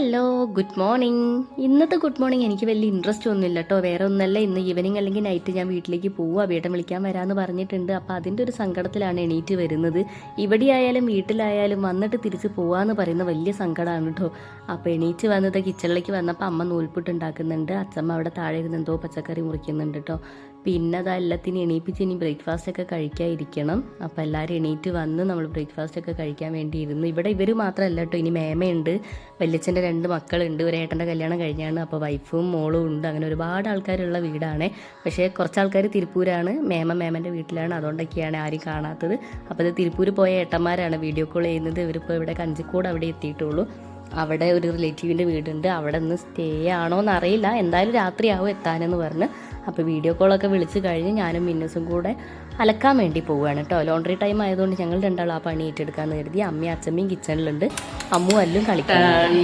Hello good morning ഇന്നത്തെ good morning എനിക്ക് വലിയ ഇൻട്രസ്റ്റ് ഒന്നുമില്ല കേട്ടോ വേറെ ഒന്നല്ല. ഇന്ന് ഈവനിങ് അല്ലെങ്കിൽ നൈറ്റ് ഞാൻ വീട്ടിലേക്ക് പോവുക വീട്ടം വിളിക്കാൻ വരാമെന്ന് പറഞ്ഞിട്ടുണ്ട്. അപ്പോൾ അതിന്റെ ഒരു സങ്കടത്തിലാണ് എണീറ്റ് വരുന്നത്. ഇവിടെ ആയാലും വീട്ടിലായാലും വന്നിട്ട് തിരിച്ച് പോവാന്ന് പറയുന്ന വലിയ സങ്കടമാണ് കേട്ടോ അപ്പോൾ എണീറ്റ് വന്നത് കിച്ചണിലേക്ക് വന്നപ്പോൾ അമ്മ നൂൽപുട്ട് ഉണ്ടാക്കുന്നുണ്ട്. അച്ഛമ്മ അവിടെ താഴെ ഇരുന്ന് എന്തോ പച്ചക്കറി മുറിക്കുന്നുണ്ട് കേട്ടോ പിന്നെ അത് എല്ലാത്തിനും എണീപ്പിച്ച് ഇനി ബ്രേക്ക്ഫാസ്റ്റ് ഒക്കെ കഴിക്കാതിരിക്കണം. അപ്പോൾ എല്ലാവരും എണീറ്റ് വന്ന് നമ്മൾ ബ്രേക്ക്ഫാസ്റ്റ് ഒക്കെ കഴിക്കാൻ വേണ്ടി ഇരുന്നു. ഇവിടെ ഇവർ മാത്രമല്ല കേട്ടോ ഇനി മേമയുണ്ട് വല്യച്ഛന്റെ രണ്ട് മക്കളുണ്ട് ഒരു ഏട്ടന്റെ കല്യാണം കഴിഞ്ഞാണ്. അപ്പോൾ വൈഫും മോളും ഉണ്ട്. അങ്ങനെ ഒരുപാട് ആൾക്കാരുള്ള വീടാണ്. പക്ഷേ കുറച്ച് ആൾക്കാർ തിരുപ്പൂരാണ്. മേമ മേമന്റെ വീട്ടിലാണ്. അതുകൊണ്ടൊക്കെയാണ് ആരും കാണാത്തത്. അപ്പോൾ ഇത് തിരുപ്പൂർ പോയ ഏട്ടന്മാരാണ്. വീഡിയോ കോൾ ചെയ്യുന്നത്. ഇവരിപ്പോൾ ഇവിടെ കഞ്ചിക്കോട് അവിടെ എത്തിയിട്ടുള്ളൂ. അവിടെ ഒരു റിലേറ്റീവിന്റെ വീടുണ്ട്. അവിടെ നിന്ന് സ്റ്റേ ആണോ എന്നറിയില്ല എന്തായാലും രാത്രിയാവും എത്താനെന്ന് പറഞ്ഞ്. അപ്പോൾ വീഡിയോ കോളൊക്കെ വിളിച്ച് കഴിഞ്ഞ് ഞാനും മിന്നസും കൂടെ അലക്കാൻ വേണ്ടി പോവുകയാണ് കേട്ടോ. ലോണ്ടറി ടൈം ആയതുകൊണ്ട് ഞങ്ങൾ രണ്ടാളും ആ പണി ഏറ്റെടുക്കാമെന്ന് കരുതി. അമ്മയും അച്ഛമ്മയും കിച്ചണിലുണ്ട്. അമ്മു അല്ലും കളിക്കാൻ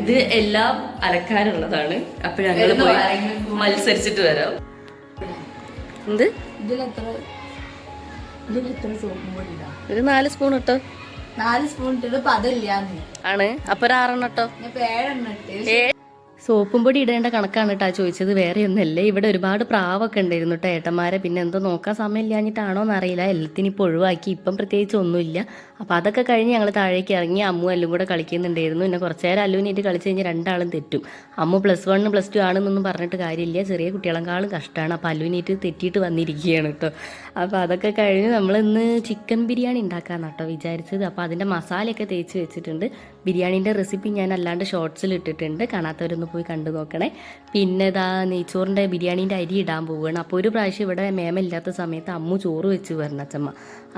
ഇത് എല്ലാം അലക്കാനുള്ളതാണ്. അപ്പൊ ഞങ്ങൾ പോയി മത്സരിച്ചിട്ട് വരാം. എന്ത്? ഇതിലെത്ര ഇതിലെത്ര സോപ്പും പൊടി ഒരു നാല് സ്പൂൺ ഇട്ടോ? നാല് സ്പൂൺ ഇട്ടിട്ട് പതില്ലാന്ന് ആണ്. അപ്പൊ ഒരു ആറെണ്ണം ഇട്ടോ? ഞാൻ ഇപ്പൊ ഏഴെണ്ണം ഇട്ട്. സോപ്പും പൊടി ഇടേണ്ട കണക്കാണ് കേട്ടോ ചോദിച്ചത്. വേറെ ഒന്നല്ലേ ഇവിടെ ഒരുപാട് പ്രാവൊക്കെ ഉണ്ടായിരുന്നു കേട്ടോ ഏട്ടന്മാരെ. പിന്നെ എന്തോ നോക്കാൻ സമയമില്ലാഞ്ഞിട്ടാണോ എന്നറിയില്ല. എല്ലാത്തിനും ഇപ്പോൾ ഒഴിവാക്കി. ഇപ്പം പ്രത്യേകിച്ച് ഒന്നുമില്ല. അപ്പോൾ അതൊക്കെ കഴിഞ്ഞ് ഞങ്ങൾ താഴേക്ക് ഇറങ്ങി അമ്മു അല്ലും കൂടെ കളിക്കുന്നുണ്ടായിരുന്നു. പിന്നെ കുറച്ച് നേരം അല്ലുവിനായിട്ട് കളിച്ച് കഴിഞ്ഞാൽ രണ്ടാളും തെറ്റും. അമ്മ പ്ലസ് വൺ പ്ലസ് ടു ആണെന്നൊന്നും പറഞ്ഞിട്ട് കാര്യമില്ല. ചെറിയ കുട്ടികളെക്കാളും കഷ്ടമാണ് അപ്പോൾ അല്ലുവിനായിട്ട് തെറ്റിയിട്ട് വന്നിരിക്കുകയാണ് കേട്ടോ അപ്പോൾ അതൊക്കെ കഴിഞ്ഞ് നമ്മൾ ഇന്ന് ചിക്കൻ ബിരിയാണി ഉണ്ടാക്കാമെന്ന് കേട്ടോ വിചാരിച്ചത്. അപ്പോൾ അതിന്റെ മസാലയൊക്കെ തേച്ച് വെച്ചിട്ടുണ്ട്. ബിരിയാണീന്റെ റെസിപ്പി ഞാൻ അല്ലാണ്ട് ഷോർട്സിൽ ഇട്ടിട്ടുണ്ട്. കാണാത്തവരൊന്ന് പോയി കണ്ടു നോക്കണേ. പിന്നെ ഇതാ നെയ്ച്ചോറിന്റെ ബിരിയാണീന്റെ അരി ഇടാൻ പോവുകയാണ്. അപ്പോൾ ഒരു പ്രാവശ്യം ഇവിടെ മേമില്ലാത്ത സമയത്ത് അമ്മു ചോറ് വെച്ച് അച്ചമ്മ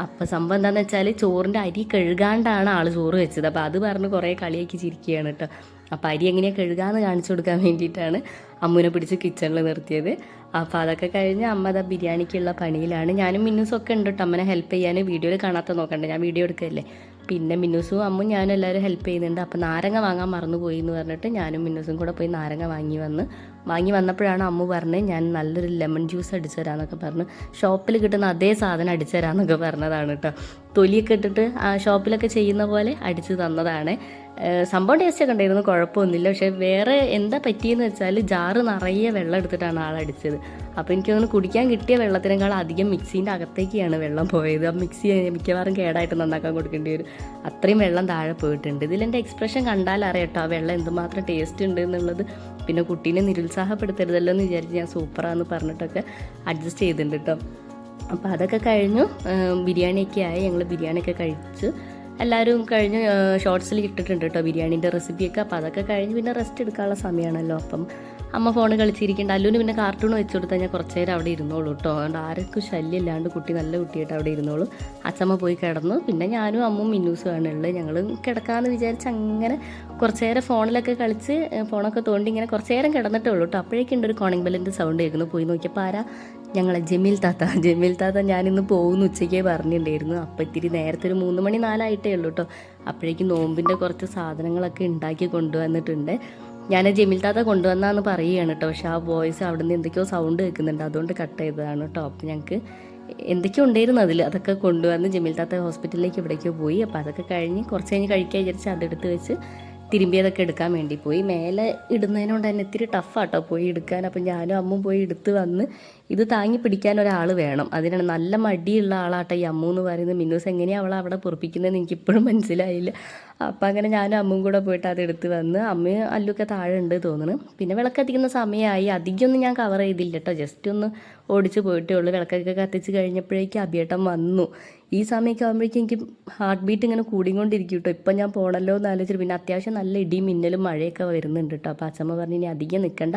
അപ്പോൾ സംഭവം എന്താണെന്ന് വെച്ചാൽ ചോറിന്റെ അരി കഴുകാണ്ടാണ് ആൾ ചോറ് വെച്ചത്. അപ്പോൾ അത് പറഞ്ഞ് കുറേ കളിയാക്കി ചിരിക്കുകയാണ് കേട്ടോ. അപ്പോൾ അരി എങ്ങനെയാണ് കഴുകാമെന്ന് കാണിച്ചു കൊടുക്കാൻ വേണ്ടിയിട്ടാണ് അമ്മുവിനെ പിടിച്ച് കിച്ചണിൽ നിർത്തിയത്. അപ്പോൾ അതൊക്കെ കഴിഞ്ഞ് അമ്മ അതാ ബിരിയാണിക്കുള്ള പണിയിലാണ്. ഞാനും മിന്നൂസൊക്കെ ഉണ്ട് കേട്ടോ. അമ്മനെ ഹെൽപ്പ് ചെയ്യാൻ വീഡിയോയിൽ കാണാത്ത നോക്കണ്ട. ഞാൻ വീഡിയോ എടുക്കല്ലേ? പിന്നെ മിന്നുസും അമ്മ ഞാനും എല്ലാവരും ഹെൽപ്പ് ചെയ്യുന്നുണ്ട്. അപ്പോൾ നാരങ്ങ വാങ്ങാൻ മറന്നുപോയി എന്ന് പറഞ്ഞിട്ട് ഞാനും മിന്നുസും കൂടെ പോയി നാരങ്ങ വാങ്ങി വന്ന് വാങ്ങി വന്നപ്പോഴാണ് അമ്മ പറഞ്ഞത് ഞാൻ നല്ലൊരു ലെമൺ ജ്യൂസ് അടിച്ചു തരാമെന്നൊക്കെ പറഞ്ഞു. ഷോപ്പിൽ കിട്ടുന്ന അതേ സാധനം അടിച്ചു തരാമെന്നൊക്കെ പറഞ്ഞതാണ് കേട്ടോ. തൊലിയൊക്കെ ഇട്ടിട്ട് ആ ഷോപ്പിലൊക്കെ ചെയ്യുന്ന പോലെ അടിച്ചു തന്നതാണ്. സംഭവം ടേസ്റ്റ് ഒക്കെ ഉണ്ടായിരുന്നു കുഴപ്പമൊന്നുമില്ല. പക്ഷേ വേറെ എന്താ പറ്റിയെന്ന് വെച്ചാൽ ജാറ് നിറയെ വെള്ളം എടുത്തിട്ടാണ് ആൾ അടിച്ചത്. അപ്പോൾ എനിക്ക് കുടിക്കാൻ കിട്ടിയ വെള്ളത്തിനേക്കാൾ അധികം മിക്സീന്റെ അകത്തേക്കാണ് വെള്ളം പോയത്. ആ മിക്സി മിക്കവാറും കേടായിട്ട് നന്നാക്കാൻ കൊടുക്കേണ്ടി വരും. അത്രയും വെള്ളം താഴെ പോയിട്ടുണ്ട്. ഇതിലെന്റെ എക്സ്പ്രഷൻ കണ്ടാൽ അറിയട്ടോ ആ വെള്ളം എന്തുമാത്രം ടേസ്റ്റ് ഉണ്ട് എന്നുള്ളത്. പിന്നെ കുട്ടീനെ നിരുത്സാഹപ്പെടുത്തരുതല്ലോ എന്ന് വിചാരിച്ച് ഞാൻ സൂപ്പറാന്ന് പറഞ്ഞിട്ടൊക്കെ അഡ്ജസ്റ്റ് ചെയ്തിട്ടുണ്ട് കേട്ടോ അപ്പോൾ അതൊക്കെ കഴിഞ്ഞു. ബിരിയാണിയൊക്കെ ആയി. ഞങ്ങൾ ബിരിയാണിയൊക്കെ കഴിച്ച് എല്ലാവരും കഴിഞ്ഞ് ഷോർട്സിൽ ഇട്ടിട്ടുണ്ട് കേട്ടോ ബിരിയാണീന്റെ റെസിപ്പിയൊക്കെ അപ്പോൾ അതൊക്കെ കഴിഞ്ഞ് പിന്നെ റെസ്റ്റ് എടുക്കാനുള്ള സമയമാണല്ലോ അപ്പം അമ്മ ഫോൺ കളിച്ചിരിക്കേണ്ട. അല്ലുവിന് പിന്നെ കാർട്ടൂൺ വെച്ച് കൊടുത്താൽ ഞാൻ കുറച്ച് നേരം അവിടെ ഇരുന്നോളൂ കേട്ടോ അതുകൊണ്ട് ആർക്കും ശല്യമില്ലാണ്ട് കുട്ടി നല്ല കുട്ടിയായിട്ട് അവിടെ ഇരുന്നോളൂ. അച്ഛമ്മ പോയി കിടന്നു. പിന്നെ ഞാനും അമ്മും മിന്നൂസ് ആണ് ഉള്ളത്. ഞങ്ങൾ കിടക്കാമെന്ന് വിചാരിച്ച് അങ്ങനെ കുറച്ച് നേരം ഫോണിലൊക്കെ കളിച്ച് ഫോണൊക്കെ തോണ്ടി ഇങ്ങനെ കുറച്ച് നേരം കിടന്നിട്ടേ ഉള്ളൂ കേട്ടോ അപ്പോഴേക്കുണ്ട് ഒരു കോണിംഗ് ബെല്ലിന്റെ സൗണ്ട് കേൾക്കുന്നു. പോയി നോക്കിയപ്പോൾ ആരാ ഞങ്ങളെ ജമീൽ താത്ത ജമീൽ താത്ത ഞാനിന്ന് പോകുന്നു ഉച്ചയ്ക്കേ പറഞ്ഞിട്ടുണ്ടായിരുന്നു. അപ്പോൾ ഇത്തിരി നേരത്തെ ഒരു മൂന്ന് മണി നാലായിട്ടേ ഉള്ളൂ കേട്ടോ അപ്പോഴേക്കും നോമ്പിന്റെ കുറച്ച് സാധനങ്ങളൊക്കെ ഉണ്ടാക്കി കൊണ്ടുവന്നിട്ടുണ്ട്. ഞാൻ ജമീൽ താത്ത കൊണ്ടുവന്നാന്ന് പറയുകയാണ് കേട്ടോ പക്ഷേ ആ വോയിസ് അവിടെ നിന്ന് എന്തൊക്കെയോ സൗണ്ട് കേൾക്കുന്നുണ്ട്. അതുകൊണ്ട് കട്ട് ചെയ്തതാണ് കേട്ടോ അപ്പോൾ ഞങ്ങൾക്ക് എന്തൊക്കെയോ ഉണ്ടായിരുന്നു അതിൽ അതൊക്കെ കൊണ്ടുവന്ന് ജമീൽ താത്ത ഹോസ്പിറ്റലിലേക്ക് എവിടേക്കോ പോയി. അപ്പോൾ അതൊക്കെ കഴിഞ്ഞ് കുറച്ച് കഴിഞ്ഞ് കഴിക്കാൻ വിചാരിച്ച് അതെടുത്ത് വെച്ച് തിരുമ്പിയതൊക്കെ എടുക്കാൻ വേണ്ടി പോയി. മേലെ ഇടുന്നതിനോണ്ട് തന്നെ ഇത്തിരി ടഫാട്ടോ പോയി എടുക്കാൻ. അപ്പം ഞാനും അമ്മും പോയി എടുത്ത് വന്ന് ഇത് താങ്ങി പിടിക്കാൻ ഒരാൾ വേണം. അതിനാണ് നല്ല മടിയുള്ള ആളാട്ടോ ഈ അമ്മു എന്ന് പറയുന്നത്. മിന്നൂസ് എങ്ങനെയാണ് അവളെ അവിടെ പൊറപ്പിക്കുന്നതെന്ന് എനിക്കിപ്പോഴും മനസ്സിലായില്ല. അപ്പം അങ്ങനെ ഞാനും അമ്മും കൂടെ പോയിട്ട് അത് എടുത്ത് വന്ന് അമ്മയും അല്ലൊക്കെ താഴെ ഉണ്ട് തോന്നുന്നു. പിന്നെ വിളക്കത്തിക്കുന്ന സമയമായി. അധികമൊന്നും ഞാൻ കവർ ചെയ്തില്ല കേട്ടോ ജസ്റ്റ് ഒന്ന് ഓടിച്ച് പോയിട്ടേ ഉള്ളൂ. വിളക്കൊക്കെ കത്തിച്ച് കഴിഞ്ഞപ്പോഴേക്കും അഭിയേട്ടം വന്നു. ഈ സമയമൊക്കെ ആകുമ്പോഴേക്കും എനിക്ക് ഹാർട്ട് ബീറ്റ് ഇങ്ങനെ കൂടിക്കൊണ്ടിരിക്കും കേട്ടോ ഇപ്പം ഞാൻ പോണല്ലോ എന്ന് ആലോചിച്ചിട്ട് പിന്നെ അത്യാവശ്യം നല്ല ഇടിയും മിന്നലും മഴയൊക്കെ വരുന്നുണ്ട് കേട്ടോ. അപ്പോൾ അച്ഛമ്മ പറഞ്ഞു ഇനി അധികം നിൽക്കണ്ട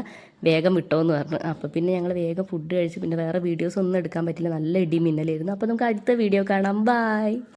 വേഗം വിട്ടോ എന്ന് പറഞ്ഞു. അപ്പോൾ പിന്നെ ഞങ്ങൾ വേഗം ഫുഡ് കഴിച്ച് പിന്നെ വേറെ വീഡിയോസ് ഒന്നും എടുക്കാൻ പറ്റില്ല. നല്ല ഇടിയും മിന്നലായിരുന്നു അപ്പോൾ നമുക്ക് അടുത്ത വീഡിയോ കാണാം. ബായ്